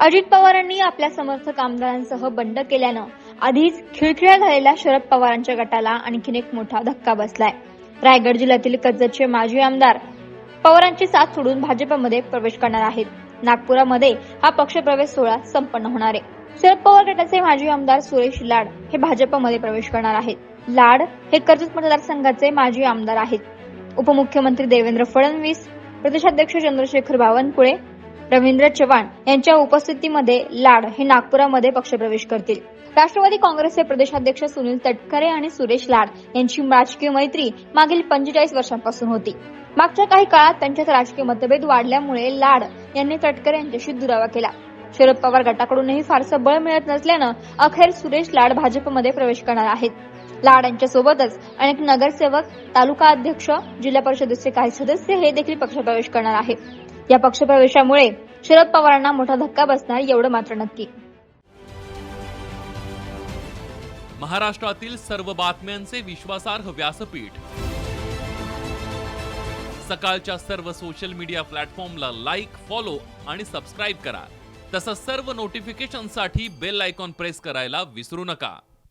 अजित पवारांनी आपल्या समर्थक आमदारांसह बंड केल्यानं आधीच खिळखिळ्या झालेल्या शरद पवारांच्या गटाला आणखीन एक मोठा धक्का बसलाय. रायगड जिल्ह्यातील कर्जतचे माजी आमदार पवारांची साथ सोडून भाजपमध्ये प्रवेश करणार आहेत. नागपुरामध्ये हा पक्षप्रवेश सोहळा संपन्न होणार आहे. शरद पवार गटाचे माजी आमदार सुरेश लाड हे भाजपमध्ये प्रवेश करणार आहेत. लाड हे कर्जत मतदारसंघाचे माजी आमदार आहेत. उपमुख्यमंत्री देवेंद्र फडणवीस प्रदेशाध्यक्ष चंद्रशेखर बावनकुळे रवींद्र चव्हाण यांच्या उपस्थितीमध्ये लाड हे नागपुरामध्ये पक्षप्रवेश करतील. राष्ट्रवादी काँग्रेसचे प्रदेशाध्यक्ष सुनील तटकरे आणि सुरेश लाड यांची राजकीय मैत्री मागील पंचेचाळीस वर्षांपासून होती. मागच्या काही काळात त्यांच्यात राजकीय मतभेद वाढल्यामुळे लाड यांनी तटकरे यांच्याशी दुरावा केला. शरद पवार गटाकडूनही फारसं बळ मिळत नसल्यानं अखेर सुरेश लाड भाजपमध्ये प्रवेश करणार आहेत. लाड यांच्यासोबतच अनेक नगरसेवक तालुका अध्यक्ष जिल्हा परिषदेचे काही सदस्य हे देखील पक्षप्रवेश करणार आहेत. या पक्षप्रवेशामुळे शरद पवारांना मोठा धक्का बसणार एवढं मात्र नक्की. महाराष्ट्रातील सर्व बातम्यांचे विश्वासार्ह व्यासपीठ. सकाळच्या सर्व सोशल मीडिया प्लॅटफॉर्मला लाईक फॉलो आणि सबस्क्राईब करा. तसंच सर्व नोटिफिकेशनसाठी बेल आयकॉन प्रेस करायला विसरू नका.